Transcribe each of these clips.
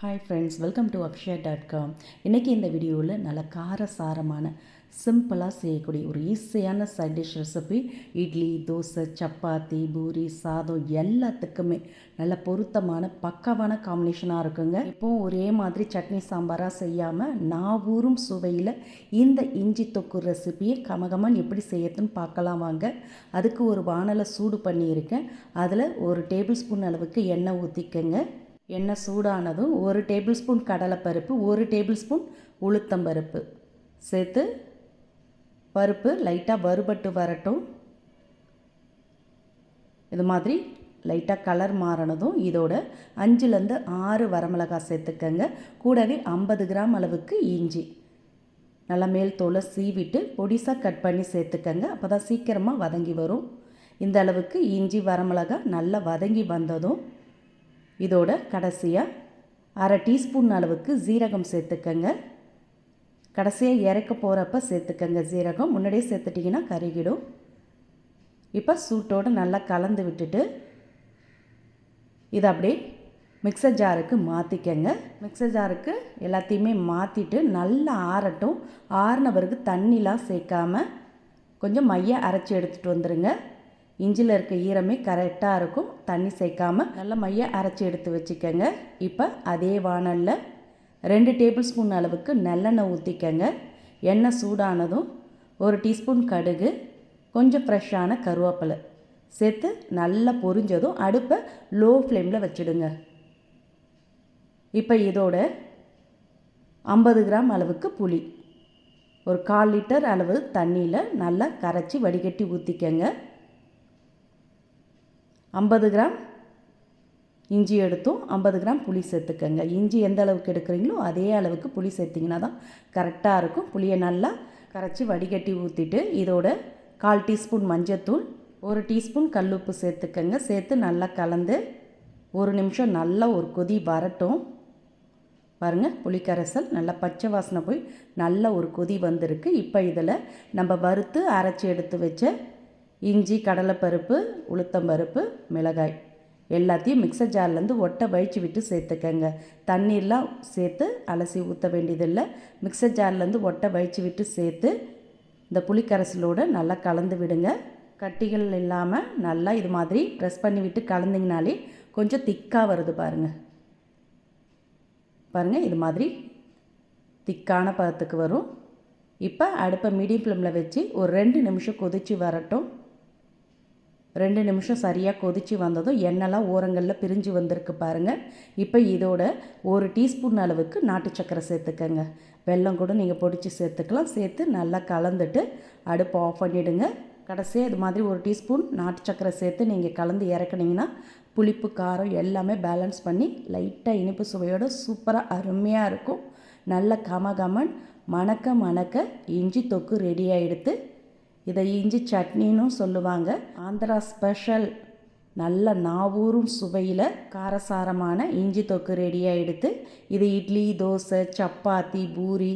Hi friends welcome to Akshaya dot com இன்றைக்கி இந்த வீடியோவில் நல்ல காரசாரமான சிம்பிளாக செய்யக்கூடிய ஒரு ஈஸியான side dish recipe idli dosa chapati puri சாதம் எல்லாத்துக்குமே நல்ல பொருத்தமான பக்கவான காம்பினேஷனாக இருக்குங்க. இப்போ ஒரே மாதிரி சட்னி சாம்பாராக செய்யாமல் நாவூரும் சுவையில் இந்த இஞ்சி தொக்கு ரெசிபியை கமகமன் எப்படி செய்யறதுன்னு பார்க்கலாம் வாங்க. அதுக்கு ஒரு வானலை சூடு பண்ணியிருக்கேன். அதில் ஒரு டேபிள் ஸ்பூன் அளவுக்கு எண்ணெய் ஊற்றிக்கங்க எண்ணெய் சூடானதும் ஒரு டேபிள் ஸ்பூன் கடலைப்பருப்பு ஒரு டேபிள் ஸ்பூன் உளுத்தம்பருப்பு சேர்த்து பருப்பு லைட்டாக வறுபட்டு வரட்டும். இது மாதிரி லைட்டாக கலர் மாறினதும் இதோட அஞ்சுலேருந்து ஆறு வரமிளகாய் சேர்த்துக்கங்க. கூடவே ஐம்பது கிராம் அளவுக்கு இஞ்சி. நல்லா மேல் தோலை சீவிட்டு பொடிசாக கட் பண்ணி சேர்த்துக்கங்க. அப்போ தான் சீக்கிரமாக வதங்கி வரும். இந்த அளவுக்கு இஞ்சி வரமிளகாய் நல்லா வதங்கி வந்ததும் இதோட கடைசியாக அரை டீஸ்பூன் அளவுக்கு ஜீரகம் சேர்த்துக்கங்க. கடைசியாக இறக்க போகிறப்ப சேர்த்துக்கங்க ஜீரகம் முன்னாடியே சேர்த்துட்டிங்கன்னா கருகிடும். இப்போ சூட்டோடு நல்லா கலந்து விட்டுட்டு இதை அப்படியே மிக்சர் ஜாருக்கு மாற்றிக்கங்க மிக்சர் ஜாருக்கு எல்லாத்தையுமே மாற்றிட்டு நல்லா ஆறட்டும். ஆறின பிறகு தண்ணிலாம் சேர்க்காம கொஞ்சம் மைய அரைச்சி எடுத்துகிட்டு வந்துடுங்க இஞ்சியில் இருக்க ஈரமே கரெக்டாக இருக்கும். தண்ணி சேர்க்காமல் நல்ல மைய அரைச்சி எடுத்து வச்சுக்கோங்க. இப்போ அதே வானலில் ரெண்டு டேபிள் ஸ்பூன் அளவுக்கு நல்லெண்ணெய் ஊற்றிக்கங்க எண்ணெய் சூடானதும் ஒரு டீஸ்பூன் கடுகு கொஞ்சம் ஃப்ரெஷ்ஷான கருவேப்பிலை சேர்த்து நல்லா பொரிஞ்சதும் அடுப்பை லோ ஃப்ளேமில் வச்சுடுங்க. இப்போ இதோட ஐம்பது கிராம் அளவுக்கு புளி ஒரு கால் லிட்டர் அளவு தண்ணியில் நல்லா கரைச்சி வடிகட்டி ஊற்றிக்கங்க ஐம்பது கிராம் இஞ்சி எடுத்தும் ஐம்பது கிராம் புளி சேர்த்துக்கங்க. இஞ்சி எந்த அளவுக்கு எடுக்கிறீங்களோ அதே அளவுக்கு புளி சேர்த்திங்கன்னா தான் கரெக்டாக இருக்கும். புளியை நல்லா கரைச்சி வடிகட்டி ஊற்றிட்டு இதோட கால் டீஸ்பூன் மஞ்சத்தூள் ஒரு டீஸ்பூன் கல்லுப்பு சேர்த்துக்கங்க. சேர்த்து நல்லா கலந்து ஒரு நிமிஷம் நல்லா ஒரு கொதி வரட்டும். பாருங்கள் புளிக்கரைசல் நல்லா பச்சை வாசனை போய் நல்ல ஒரு கொதி வந்திருக்கு. இப்போ இதில் நம்ம வறுத்து அரைச்சி எடுத்து வச்ச இஞ்சி கடலைப்பருப்பு உளுத்தம்பருப்பு மிளகாய். எல்லாத்தையும் மிக்சர் ஜார்லேருந்து ஒட்டை வழித்து விட்டு சேர்த்துக்கங்க. தண்ணீர்லாம் சேர்த்து அலசி ஊற்ற வேண்டியதில்லை. மிக்சர் ஜார்லேருந்து ஒட்டை வழித்து விட்டு சேர்த்து இந்த புளிக்கரைசலோடு நல்லா கலந்து விடுங்க. கட்டிகள் இல்லாமல் நல்லா இது மாதிரி ப்ரெஸ் பண்ணி விட்டு கலந்திங்கனாலே கொஞ்சம் திக்காக வருது பாருங்கள் பாருங்கள் இது மாதிரி திக்கான பதத்துக்கு வரும். இப்போ அடுப்பை மீடியம் ஃப்ளேமில் வச்சு ஒரு ரெண்டு நிமிஷம் கொதித்து வரட்டும். ரெண்டு நிமிஷம் சரியாக கொதித்து வந்ததும் எண்ணெய்லாம் ஓரங்களில் பிரிஞ்சு வந்திருக்கு பாருங்கள் இப்போ இதோட ஒரு டீஸ்பூன் அளவுக்கு நாட்டு சக்கரை சேர்த்துக்கங்க. வெல்லம் கூட நீங்கள் பொடிச்சு சேர்த்துக்கலாம். சேர்த்து நல்லா கலந்துட்டு அடுப்பை ஆஃப் பண்ணிவிடுங்க கடைசியாக இது மாதிரி ஒரு டீஸ்பூன் நாட்டு சக்கரை சேர்த்து நீங்கள் கலந்து இறக்குனீங்கன்னா புளிப்பு காரம் எல்லாமே பேலன்ஸ் பண்ணி லைட்டாக இனிப்பு சுவையோடு சூப்பராக அருமையாக இருக்கும். நல்ல கமகமன் மணக்க மணக்க இஞ்சி தொக்கு ரெடியாக எடுத்து இதை இஞ்சி சட்னின்னு சொல்லுவாங்க. ஆந்திரா ஸ்பெஷல் நல்ல நாவூரும் சுவையில் காரசாரமான இஞ்சி தொக்கு ரெடியாக எடுத்து இது இட்லி தோசை சப்பாத்தி பூரி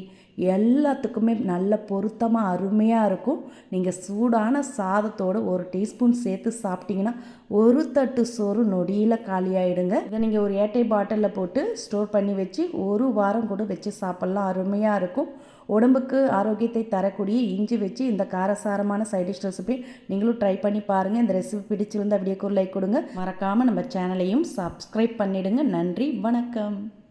எல்லாத்துக்குமே நல்ல பொருத்தமாக அருமையாக இருக்கும். நீங்கள் சூடான சாதத்தோடு ஒரு டீஸ்பூன் சேர்த்து சாப்பிட்டிங்கன்னா ஒரு தட்டு சோறு நொடியில் காலியாகிடுங்க இதை நீங்கள் ஒரு ஏட்டை பாட்டிலில் போட்டு ஸ்டோர் பண்ணி வச்சு ஒரு வாரம் கூட வச்சு சாப்பிட்லாம். அருமையாக இருக்கும். உடம்புக்கு ஆரோக்கியத்தை தரக்கூடிய இஞ்சி வச்சு இந்த காரசாரமான சைடிஷ் ரெசிபி நீங்களும் ட்ரை பண்ணி பாருங்கள் இந்த ரெசிபி அப்படியே வீடியோக்கு லைக் கொடுங்க. மறக்காமல் நம்ம சேனலையும் சப்ஸ்கிரைப் பண்ணிவிடுங்க நன்றி வணக்கம்.